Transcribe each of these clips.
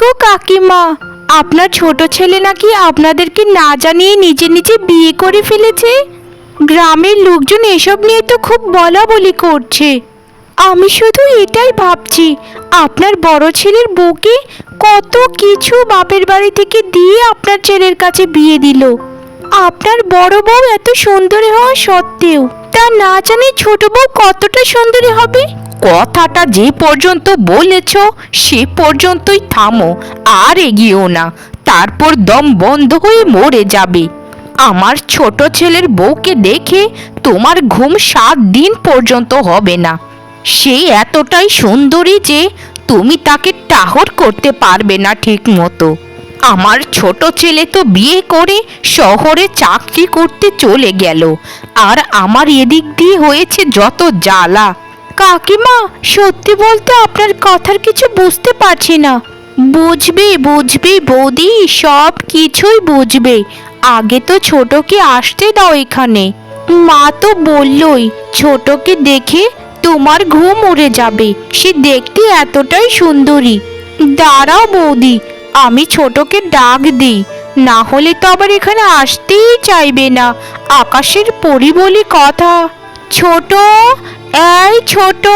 গো কাকিমা, আপনার ছোট ছেলে নাকি আপনাদেরকে না জানিয়ে নিজে নিজে বিয়ে করে ফেলেছে? গ্রামের লোকজন এসব নিয়ে তো খুব বলা বলি করছে। আমি শুধু এটাই ভাবছি, আপনার বড় ছেলের বউকে কত কিছু বাপের বাড়ি থেকে দিয়ে আপনার ছেলের কাছে বিয়ে দিল। আপনার বড় বউ এত সুন্দরী হওয়া সত্ত্বেও, তা না জানি ছোট বউ কতটা সুন্দরী হবে? কথাটা যে পর্যন্ত বলেছ, সে পর্যন্তই থামো, আর এগিয়েও না। তারপর দম বন্ধ হয়ে মরে যাবে। আমার ছোট ছেলের বউকে দেখে তোমার ঘুম সাত দিন পর্যন্ত হবে না। সে এতটাই সুন্দরী যে তুমি তাকে টাহর করতে পারবে না ঠিক মতো আমার ছোট ছেলে তো বিয়ে করে শহরে চাকরি করতে চলে গেল, আর আমার এদিক দিয়ে হয়েছে যত জ্বালা। কাকিমা, সত্যি বলতে আপনার কথার কিছু বুঝতে পারছি না। বুঝবে বুঝবে বৌদি, সব কিছুই বুঝবে। আগে তো ছোটকে আসতে দাও এখানে। মা তো বললই, ছোটকে দেখে তোমার ঘুম উড়ে যাবে। সে দেখতে এতটাই সুন্দরী। দাঁড়াও বৌদি, আমি ছোটকে ডাক দিই। না হলে তো আবার এখানে আসতেই চাইবে না। আকাশের পরি বলি কথা। ছোট এই ছোট,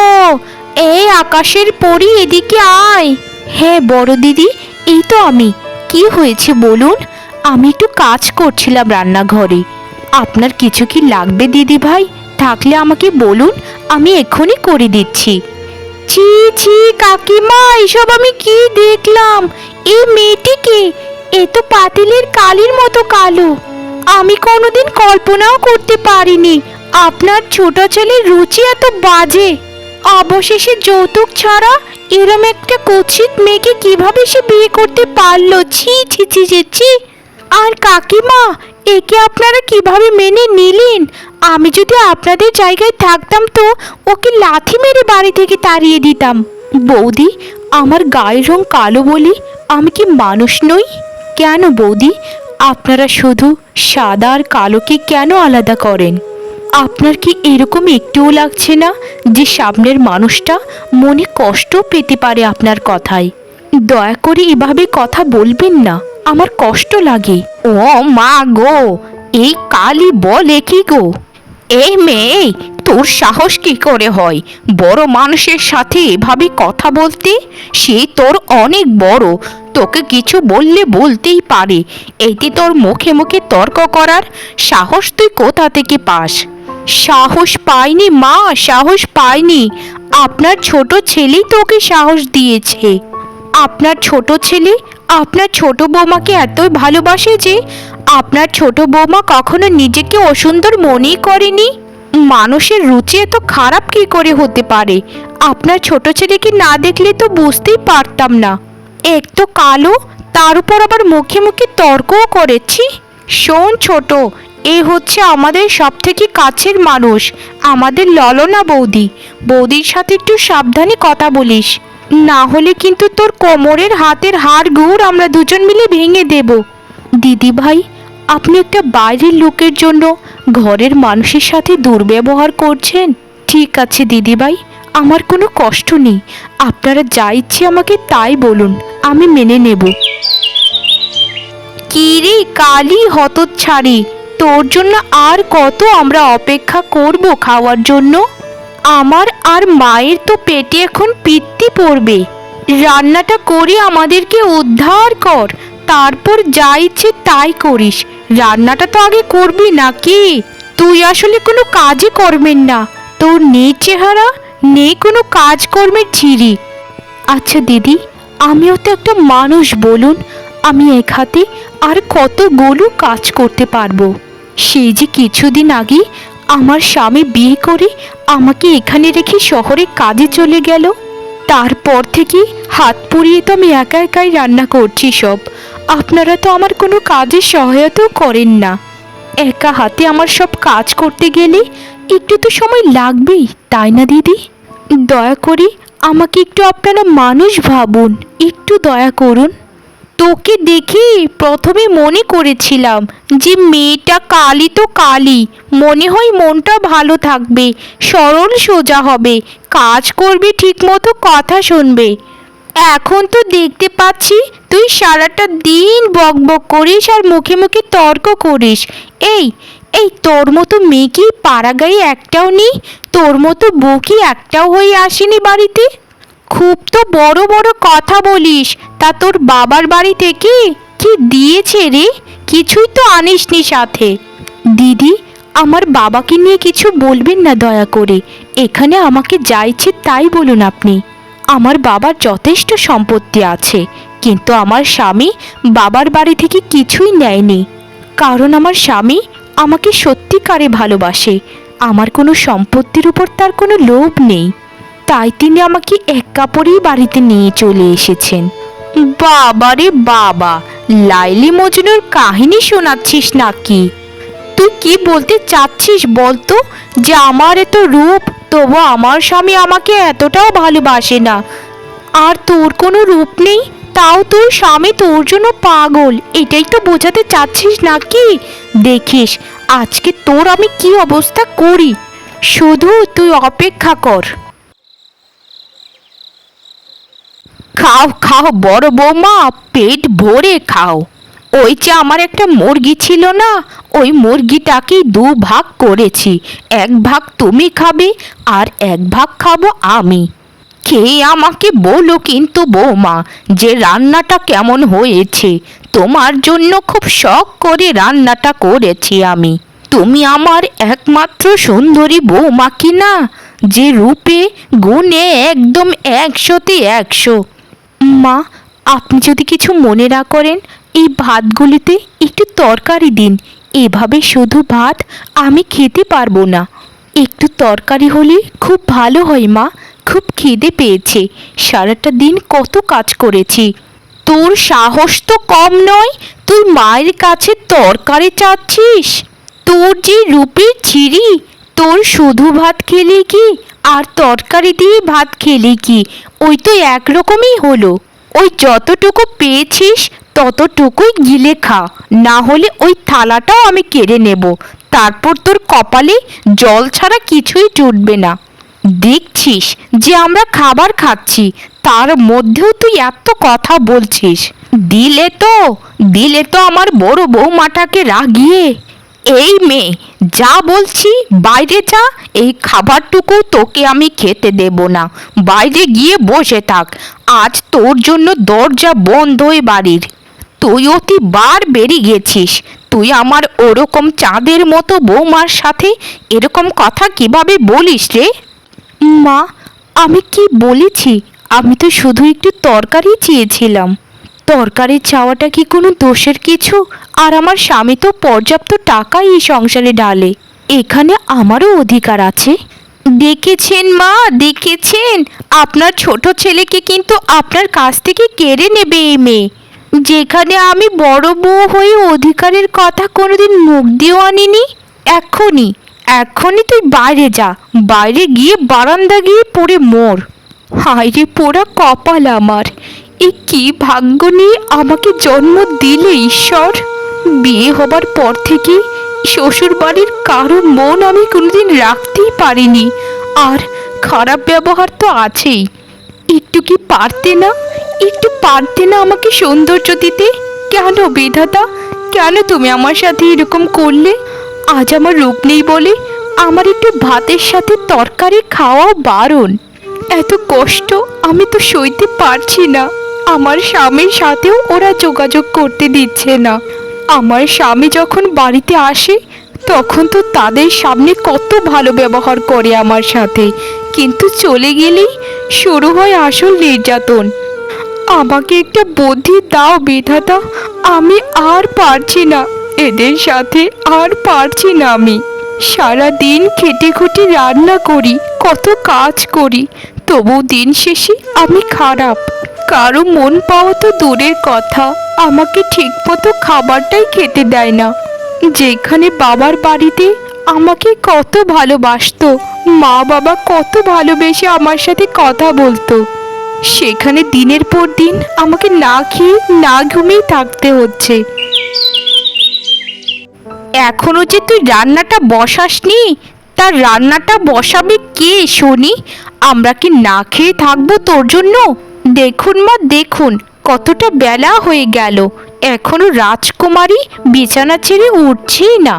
এই আকাশের পরি এদিকে আয়। হ্যাঁ বড় দিদি, এই তো আমি। কি হয়েছে বলুন? আমি একটু কাজ করছিলাম রান্নাঘরে। আপনার কিছু কি লাগবে দিদি ভাই? থাকলে আমাকে বলুন, আমি এক্ষুনি করে দিচ্ছি। ছি ছি, কাকিমা, এসব আমি কি দেখলাম? এই মেয়েটিকে? এ তো পাতিলের কালির মতো কালো। আমি কোনোদিন কল্পনাও করতে পারিনি। আপনার ছোট ছেলের রুচি এত বাজে। অবশেষে যৌতুক ছাড়া এরম একটা কুৎসিত মেয়েকে কীভাবে সে বিয়ে করতে পারল? ছি ছি ছি ছি ছি। আর কাকিমা, একে আপনারা কীভাবে মেনে নিলেন? আমি যদি আপনাদের জায়গায় থাকতাম তো ওকে লাথি মেরে বাড়ি থেকে তাড়িয়ে দিতাম। বৌদি, আমার গায়ের রং কালো বলি আমি কি মানুষ নই? কেন বৌদি, আপনারা শুধু সাদা আর কালোকে কেন আলাদা করেন? আপনার কি এরকম একটুও লাগছে না যে সামনের মানুষটা মনে কষ্ট পেতে পারে আপনার কথায়? দয়া করে এভাবে কথা বলবেন না, আমার কষ্ট লাগে। ও মা গো, এই কালি বলে কি গো? এই মেয়ে, তোর সাহস কি করে হয়? বড় মানুষের সাথে এভাবে কথা বলতে? সে তোর অনেক বড়, তোকে কিছু বললে বলতেই পারে। এইটি তোর মুখে মুখে তর্ক করার সাহস তুই কোথা থেকে পাস? সাহস পাইনি মা, সাহস পাইনি। আপনার ছোট ছেলেই তো ওকে সাহস দিয়েছে। আপনার ছোট ছেলে, আপনার ছোট বৌমাকে এতই ভালোবাসে যে আপনার ছোট বৌমা কখনো নিজেকে অসুন্দর মনেই করেনি। মানুষের রুচি এত খারাপ কি করে হতে পারে? আপনার ছোট ছেলেকে না দেখলে তো বুঝতেই পারতাম না। এক তো কালো, তার উপর আবার মুখে মুখে তর্কও করেছি। শোন ছোট এ হচ্ছে আমাদের সব থেকে কাছের মানুষ, আমাদের ললনা বৌদি। বৌদির সাথে একটু সাবধানে কথা বলিস। না হলে কিন্তু তোর কোমরের হাতের হাড় গুড় আমরা দুজন মিলে ভেঙে দেব। দিদি ভাই, আপনি একটা বাইরের লোকের জন্য ঘরের মানুষের সাথে দুর্ব্যবহার করছেন? ঠিক আছে দিদি ভাই, আমার কোনো কষ্ট নেই। আপনারা যা ইচ্ছে আমাকে তাই বলুন, আমি মেনে নেব। কিরে কালি হতচ্ছাড়ি। তোর জন্য আর কত আমরা অপেক্ষা করব খাওয়ার জন্য? আমার আর মায়ের তো পেটে এখন পিত্তি পড়বে। রান্নাটা করে আমাদেরকে উদ্ধার কর, তারপর যা ইচ্ছে তাই করিস। রান্নাটা তো আগে করবি নাকি তুই আসলে কোনো কাজই করবেন না। তোর নেই চেহারা, নেই কোনো কাজকর্মের ঝিরি আচ্ছা দিদি, আমিও তো একটা মানুষ, বলুন। আমি এক হাতে আর কতগুলো কাজ করতে পারব? সেই যে কিছুদিন আগে আমার স্বামী বিয়ে করে আমাকে এখানে রেখে শহরে কাজে চলে গেল। তারপর থেকে হাত পুড়িয়ে তো আমি একা একাই রান্না করছি সব। আপনারা তো আমার কোনো কাজের সহায়তাও করেন না। একা হাতে আমার সব কাজ করতে গেলে একটু তো সময় লাগবেই, তাই না দিদি? দয়া করে আমাকে একটু আপনারা মানুষ ভাবুন, একটু দয়া করুন। তোকে দেখে প্রথমে মনে করেছিলাম যে মেয়েটা কালি তো কালি মনে হয় মনটা ভালো থাকবে সরল সোজা হবে, কাজ করবে, ঠিকমতো কথা শুনবে। এখন তো দেখতে পাচ্ছি তুই সারাটা দিন বকবক করিস আর মুখে মুখে তর্ক করিস। এই এই তোর মতো মেয়ে কি পাড়াগাঁয়ে একটাও নেই, তোর মতো বউ কি একটাও হয়ে আসেনি বাড়িতে? খুব তো বড় বড় কথা বলিস। তা তোর বাবার বাড়ি থেকে কি দিয়েছে রে? কিছুই তো আনিসনি সাথে। দিদি, আমার বাবাকে নিয়ে কিছু বলবেন না দয়া করে। এখানে আমাকে যা ইচ্ছে তাই বলুন আপনি। আমার বাবার যথেষ্ট সম্পত্তি আছে, কিন্তু আমার স্বামী বাবার বাড়ি থেকে কিছুই নেয়নি। কারণ আমার স্বামী আমাকে সত্যিকারে ভালোবাসে। আমার কোনো সম্পত্তির উপর তার কোনো লোভ নেই। তাই তিনি আমাকে এক কাপড়েই বাড়িতে নিয়ে চলে এসেছেন। বাবারে বাবা, লাইলি মজনুর কাহিনী শোনাচ্ছিস নাকি? তুই কি বলতে চাচ্ছিস বলতো যে আমার এত রূপ, তবু আমার স্বামী আমাকে এতটাও ভালোবাসে না। আর তোর কোনো রূপ নেই, তাও তোর স্বামী তোর জন্য পাগল, এটাই তো বোঝাতে চাচ্ছিস নাকি? দেখিস, আজকে তোর আমি কি অবস্থা করি? শুধু তুই অপেক্ষা কর। খাও খাও, বড় বৌমা, পেট ভরে খাও। ওই যে আমার একটা মুরগি ছিল না, ওই মুরগিটাকে দু ভাগ করেছি। এক ভাগ তুমি খাবে আর এক ভাগ খাব আমি। খেয়ে আমাকে বলো কিন্তু বৌমা, যে রান্নাটা কেমন হয়েছে? তোমার জন্য খুব শখ করে রান্নাটা করেছি আমি। তুমি আমার একমাত্র সুন্দরী বৌমা কি না যে রূপে, গুণে একদম একশোতে একশো। মা, আপনি যদি কিছু মনে না করেন, এই ভাতগুলিতে একটু তরকারি দিন। এভাবে শুধু ভাত আমি খেতে পারব না। একটু তরকারি হলে খুব ভালো হয় মা, খুব খিদে পেয়েছে। সারাটা দিন কত কাজ করেছি। তোর সাহস তো কম নয়, তুই মায়ের কাছে তরকারি চাচ্ছিস? তোর যে রূপের ছিরি তোর শুধু ভাত খেলি কি? আর তরকারি দিয়ে ভাত খেলি কি? ওই তো একরকমই হলো। ওই যতটুকু পেয়েছিস, ততটুকুই গিলে খা। না হলে ওই থালাটাও আমি কেড়ে নেব। তারপর তোর কপালে জল ছাড়া কিছুই জুটবে না। দেখছিস যে আমরা খাবার খাচ্ছি, তার মধ্যেও তুই এত কথা বলছিস। দিলে তো দিলে তো আমার বড় বৌমাটাকে রাগিয়ে। এই মেয়ে, যা বলছি বাইরে যা, এই খাবারটুকু তোকে আমি খেতে দেব না। বাইরে গিয়ে বসে থাক, আজ তোর জন্য দরজা বন্ধ হয়ে বাড়ির। তুই অতি বার বেরিয়ে গেছিস, তুই আমার ওরকম চাঁদের মতো বৌমার সাথে এরকম কথা কীভাবে বলিস রে? মা, আমি কি বলেছি? আমি তো শুধু একটু তরকারি চেয়েছিলাম। তরকারি চাওয়াটা কি কোনো দোষের কিছু? আর আমার স্বামী তো পর্যাপ্ত টাকা এই সংসারে ঢালে এখানে আমারও অধিকার আছে। দেখেছেন মা, দেখেছেন? আপনার ছোট ছেলেকে কিন্তু আপনার কাছ থেকে কেড়ে নেবে এই মেয়ে। যেখানে আমি বড় বউ হয়ে অধিকারের কথা কোনোদিন মুখ দিয়েও আনিনি। এখনই এখনই তুই বাইরে যা। বাইরে গিয়ে বারান্দা গিয়ে পড়ে মোর। হায় রে পোড়া কপাল আমার। এ কি ভাগ্য নিয়ে আমাকে জন্ম দিলে ঈশ্বর? বিয়ে হবার পর থেকে শ্বশুর বাড়ির কারও মন আমি কোনোদিন রাখতেই পারিনি। আর খারাপ ব্যবহার তো আছেই। একটু কি পারতে না? একটু পারতে না আমাকে সৌন্দর্য দিতে? কেন বিধাতা? কেন তুমি আমার সাথে এরকম করলে? আজ আমার রূপ নেই বলে আমার একটু ভাতের সাথে তরকারি খাওয়া বারণ। এত কষ্ট আমি তো সইতে পারছি না। আমার স্বামীর সাথেও ওরা যোগাযোগ করতে দিচ্ছে না। আমার স্বামী যখন বাড়িতে আসে, তখন তো তাদের সামনে কত ভালো ব্যবহার করে আমার সাথে। কিন্তু চলে গেলেই শুরু হয় আসল নির্যাতন। আমাকে একটা বুদ্ধি দাও বিধাতা, আমি আর পারছি না। এদের সাথে আর পারছি না আমি। সারা দিন খেটে খুঁটে রান্না করি, কত কাজ করি, তবু দিন শেষে আমি খারাপ। কারও মন পাওয়া তো দূরের কথা। আমাকে ঠিকমতো খাবারটাই খেতে দেয় না। যেখানে বাবার বাড়িতে আমাকে কত ভালোবাসতো মা বাবা কত ভালোবেসে আমার সাথে কথা বলতো। সেখানে দিনের পর দিন আমাকে না খেয়ে, না ঘুমিয়ে থাকতে হচ্ছে। এখনও যে তুই রান্নাটা বসাসনি, তার রান্নাটা বসাবে কে শুনি আমরা কি না খেয়ে থাকব তোর জন্য? দেখুন মা, দেখুন, কতটা বেলা হয়ে গেল। এখনও রাজকুমারী বিছানা ছেড়ে উঠছেই না।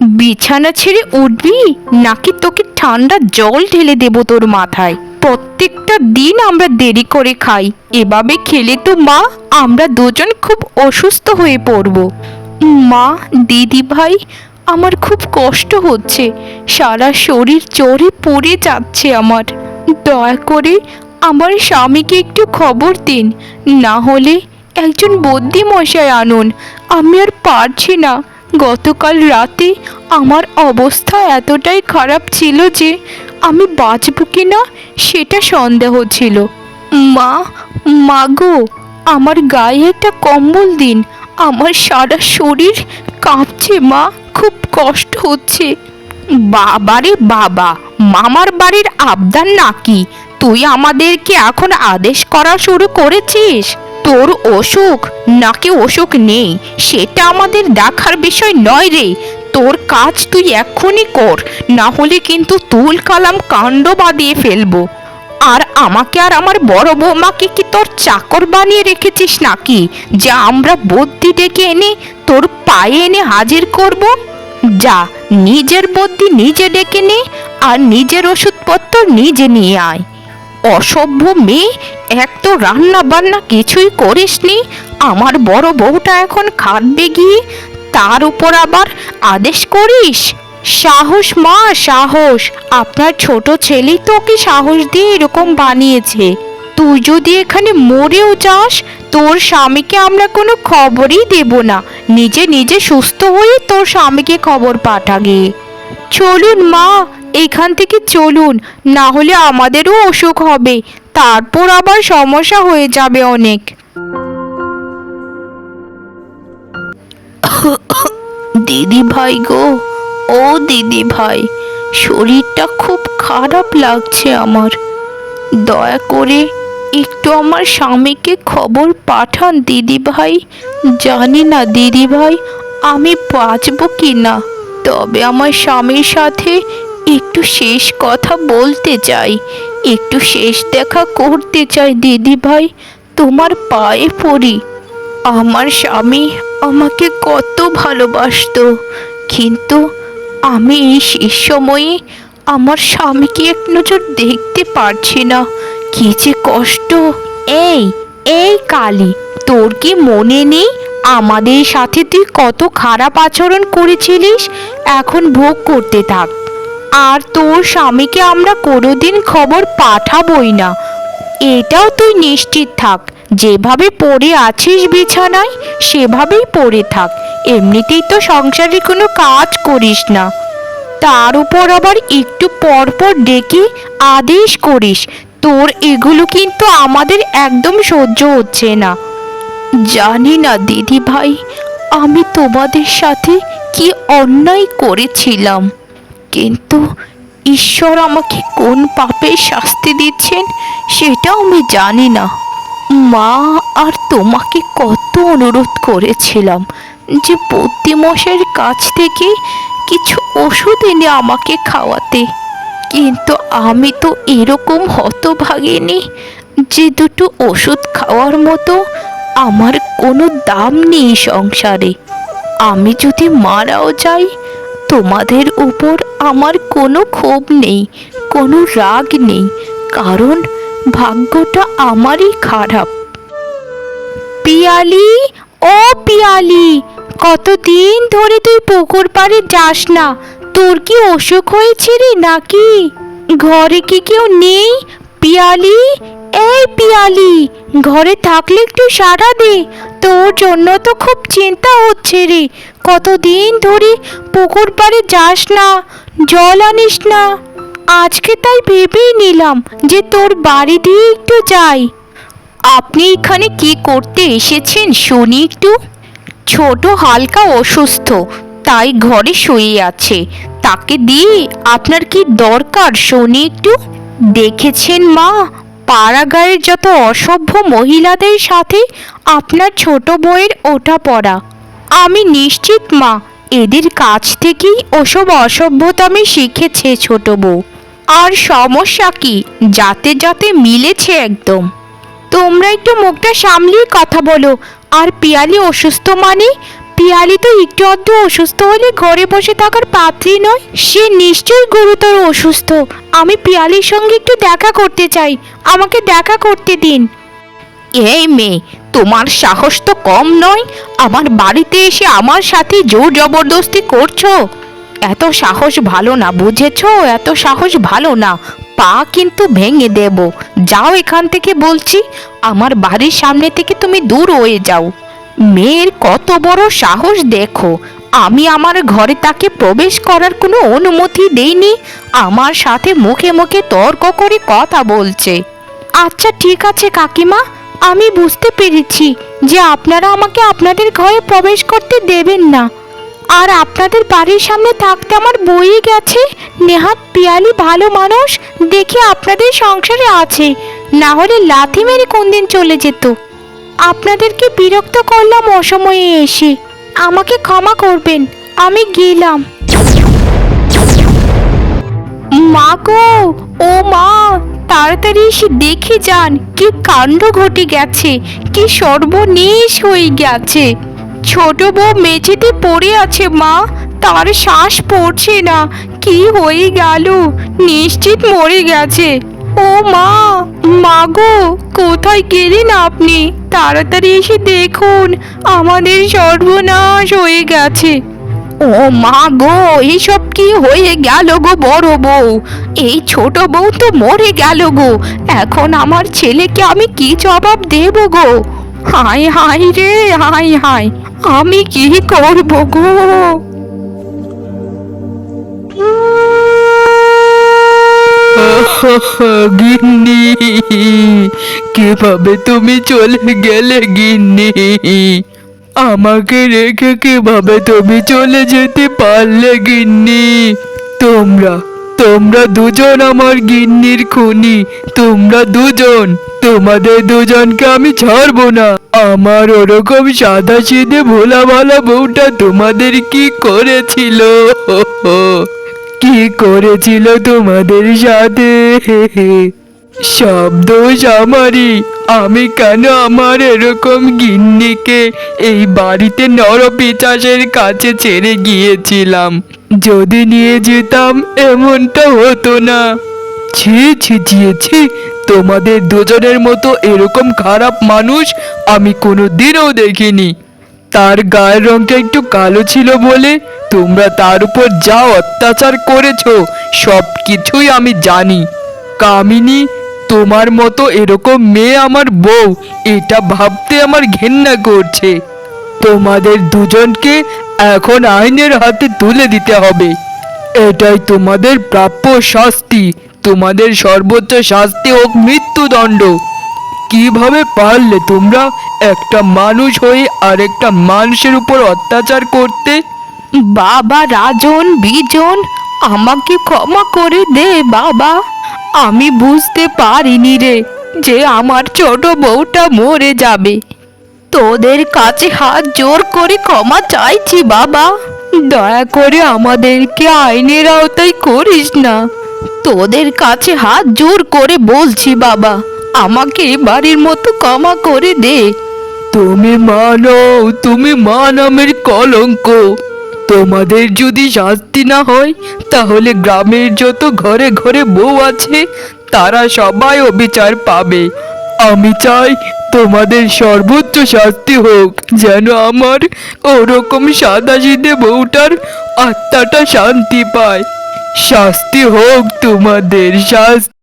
বিছানা ছেড়ে উঠবি? নাকি তোকে ঠান্ডা জল ঢেলে দেব তোর মাথায়। প্রত্যেকটা দিন আমরা দেরি করে খাই। এভাবে খেলে তো মা, আমরা দুজন খুব অসুস্থ হয়ে পড়ব। মা, দিদি ভাই, আমার খুব কষ্ট হচ্ছে। সারা শরীর চড়ে পড়ে যাচ্ছে আমার। দয়া করে আমার স্বামীকে একটু খবর দিন। না হলে একজন বদ্যি মশাই আনুন। আমি আর পারছি না। গতকাল রাতে আমার অবস্থা এতটাই খারাপ ছিল যে আমি বাঁচব কি না সেটা সন্দেহ ছিল। মা মাগো আমার গায়ে একটা কম্বল দিন। আমার সারা শরীর কাঁপছে মা, খুব কষ্ট হচ্ছে। বাবারে বাবা, মামার বাড়ির আবদার নাকি? তুই আমাদেরকে এখন আদেশ করা শুরু করেছিস? তোর অসুখ নাকি অসুখ নেই? সেটা আমাদের দেখার বিষয় নয় রে। তোর কাজ তুই এক্ষুনি কর, না হলে কিন্তু তুল কালাম কাণ্ড বাঁধিয়ে ফেলব। আর আমাকে আর আমার বড় বৌমাকে কি তোর চাকর বানিয়ে রেখেছিস নাকি? যা আমরা বুদ্ধি ডেকে এনে তোর পায়ে এনে হাজির করব? যা, নিজের বুদ্ধি নিজে ডেকে নে আর নিজের ওষুধপত্র নিজে নিয়ে আয়। অসভ্য মেয়ে, এক তো রান্না বান্না কিছুই করিসনি, আমার বড় বউটা এখন খাটবে গিয়ে, তার উপর আবার আদেশ করিস? সাহস মা, সাহস। আপনার ছোট ছেলেই তো ওকে সাহস দিয়ে এরকম বানিয়েছে। তুই যদি এখানে মরেও যাস, তোর স্বামীকে আমরা কোনো খবরই দেব না। নিজে নিজে সুস্থ হয়ে তোর স্বামীকে খবর পাঠাগে। চলুন মা এখান থেকে চলুন, না হলে আমাদেরও অসুখ হবে। তারপর আবার সমস্যা হয়ে যাবে অনেক। দিদি ভাই গো, ও দিদি ভাই, শরীরটা খুব খারাপ লাগছে আমার। দয়া করে একটু আমার স্বামীকে খবর পাঠান দিদি ভাই। জানি না দিদি ভাই, আমি বাঁচবো কি না তবে আমার স্বামীর সাথে একটু শেষ কথা বলতে চাই। একটু শেষ দেখা করতে চাই, দিদি ভাই। তোমার পায়ে পড়ি। আমার স্বামী আমাকে কত ভালোবাসত। কিন্তু আমি এই শেষ সময়ে আমার স্বামীকে এক নজর দেখতে পারছি না। কি যে কষ্ট। এই এই কালি, তোর কি মনে নেই? আমাদের সাথে তুই কত খারাপ আচরণ করেছিলিস? এখন ভোগ করতে থাক। আর তোর স্বামীকে আমরা কোনোদিন খবর পাঠাবই না। এটাও তুই নিশ্চিত থাক, যেভাবে পড়ে আছিস বিছানায়, সেভাবেই পড়ে থাক। এমনিতেই তো সংসারে কোনো কাজ করিস না। তার উপর আবার একটু পর পর ডেকে আদেশ করিস। তোর এগুলো কিন্তু আমাদের একদম সহ্য হচ্ছে না। জানি না দিদি ভাই আমি তোমাদের সাথে কি অন্যায় করেছিলাম। কিন্তু ঈশ্বর আমাকে কোন পাপের শাস্তি দিচ্ছেন সেটাও আমি জানি না। মা, আর তোমাকে কত অনুরোধ করেছিলাম যে বুদ্ধিমশাইয়ের কাছ থেকে কিছু ওষুধ এনে আমাকে খাওয়াতে। কিন্তু আমি তো এরকম হতভাগিনী যে দুটো ওষুধ খাওয়ার মতো আমার কোনো দাম নেই সংসারে। আমি যদি মারাও যাই তোমাদের উপর আমার কোনো ক্ষোভ নেই, কোনো রাগ নেই, কারণ ভাগ্যটা আমারই খারাপ। পিয়ালি, ও পিয়ালি, কতদিন ধরে তুই পুকুর পাড়ে যাস না? তোর কি অসুখ হয়েছে রে নাকি? ঘরে কি কেউ নেই? পিয়ালি এই পিয়ালি, ঘরে থাকলে একটু সারা দে। তোর জন্য তো খুব চিন্তা হচ্ছে রে। কতদিন ধরে পুকুর পাড়ে যাস না, জল আনিস না। আজকে তাই ভেবেই নিলাম যে তোর বাড়ি দিয়ে একটু যাই। আপনি এখানে কি করতে এসেছেন শুনি একটু? ছোট হালকা অসুস্থ, তাই ঘরে শুয়ে আছে। তাকে দিয়ে আপনার কি দরকার শুনি একটু? দেখেছেন মা পাড়াগাঁয়ের যত অসভ্য মহিলাদের সাথে আপনার ছোট বউয়ের ওঠা পড়া। আমি নিশ্চিত, মা, এদের কাছ থেকেই ওসব অসভ্যতামি শিখেছে ছোট বউ। আর সমস্যা কি? যাতে যাতে মিলেছে একদম। তোমরা একটু মুখটা সামলিয়ে কথা বলো। আর পিয়ালি অসুস্থ মানে পিয়ালি তো একটু অর্ধ অসুস্থ হলে ঘরে বসে থাকার পাত্রী নয়, সে নিশ্চয়ই গুরুতর অসুস্থ। আমি পিয়ালির সঙ্গে একটু দেখা করতে চাই, আমাকে দেখা করতে দিন। এই মেয়ে, তোমার সাহস তো কম নয়, আমার বাড়িতে এসে আমার সাথে জোর জবরদস্তি করছ? এত সাহস ভালো না, বুঝেছ? এত সাহস ভালো না, পা কিন্তু ভেঙে দেব। যাও এখান থেকে বলছি, আমার বাড়ির সামনে থেকে তুমি দূর হয়ে যাও। মেয়ের কত বড় সাহস দেখো। আমি আমার ঘরে তাকে প্রবেশ করার কোনো অনুমতি দেইনি। আমার সাথে মুখে মুখে তর্ক করে কথা বলছে। আচ্ছা ঠিক আছে কাকিমা, আমি বুঝতে পেরেছি যে আপনারা আমাকে আপনাদের ঘরে প্রবেশ করতে দেবেন না। আর আপনাদের বাড়ির সামনে থাকতে আমার বই গেছে, নেহাত পিয়ালি ভালো মানুষ দেখে আপনাদের সংসারে আছে। না হলে লাথি মেরে কোনদিন চলে যেত। আপনাদেরকে বিরক্ত করলাম অসময়ে এসে। আমাকে ক্ষমা করবেন, আমি গেলাম। মা গো, ও মা, তাড়াতাড়ি এসে দেখে যান, কি কাণ্ড ঘটে গেছে, কি সর্বনেশ হয়ে গেছে। ছোট বউ মেঝেতে পড়ে আছে মা, তার শ্বাস পড়ছে না, কি হয়ে গেল? নিশ্চিত মরে গেছে। ও মা মা গো, কোথায় গেলেন আপনি? তাড়াতাড়ি এসে দেখুন, আমাদের সর্বনাশ হয়ে গেছে। ও মা গো এইসব কি হয়ে গেল গো বড় বউ? এই ছোট বউ তো মরে গেল গো। এখন আমার ছেলেকে আমি কি জবাব দেব গো? হাই হাই রে হাই হাই আমি কি করব গো? গিন্নি, কীভাবে তুমি চলে গেলে গিন্নি? আমাকে রেখে কীভাবে তুমি চলে যেতে পারলে গিন্নি? তোমরা তোমরা দুজন আমার গিন্নির খুনি, তোমরা দুজন, তোমাদের দুজনকে আমি ছাড়বো না। আমার ওরকম সাদা সিধে ভোলা ভালা বউটা তোমাদের কি করেছিল? কি করেছিল তোমাদের সাথে? সব দোষ আমারই। আমি কেন আমার এরকম গিন্নিকে এই বাড়িতে নরপিচাসের কাছে ছেড়ে গিয়েছিলাম? যদি নিয়ে যেতাম এমনটা হতো না। ছি ছি ছি তোমাদের দুজনের মতো এরকম খারাপ মানুষ আমি কোনো দিনও দেখিনি। তার গায়ের রংটা একটু কালো ছিল বলে তোমরা তার উপর যা অত্যাচার করেছ, সব কিছুই আমি জানি। কামিনী, তোমার মতো এরকম মেয়ে আমার বউ, এটা ভাবতে আমার ঘেন্না করছে। তোমাদের দুজনকে এখন আইনের হাতে তুলে দিতে হবে। এটাই তোমাদের প্রাপ্য শাস্তি। তোমাদের সর্বোচ্চ শাস্তি হোক মৃত্যুদণ্ড। কীভাবে পারলে তোমরা একটা মানুষ হয়ে আরেকটা মানুষের উপর অত্যাচার করতে? বাবা রাজন, বিজন, আমাকে ক্ষমা করে দে বাবা। আমি বুঝতে পারিনি রে যে আমার ছোট বউটা মরে যাবে। তোদের কাছে হাত জোর করে ক্ষমা চাইছি বাবা। দয়া করে আমাদেরকে আইনের আওতায় করিস না। তোদের কাছে হাত জোর করে বলছি বাবা। আমাকে বাড়ির মতো ক্ষমা করে দে। তুমি মানো তুমি মা নামের কলঙ্ক। তোমাদের যদি শাস্তি না হয়, তাহলে গ্রামের যত ঘরে ঘরে বউ আছে, তারা সবাই অবিচার পাবে। আমি চাই তোমাদের সর্বোচ্চ শাস্তি হোক, যেন আমার ওরকম সাদা সিধে বউটার আত্মাটা শান্তি পায়। শাস্তি হোক তোমাদের, শাস্তি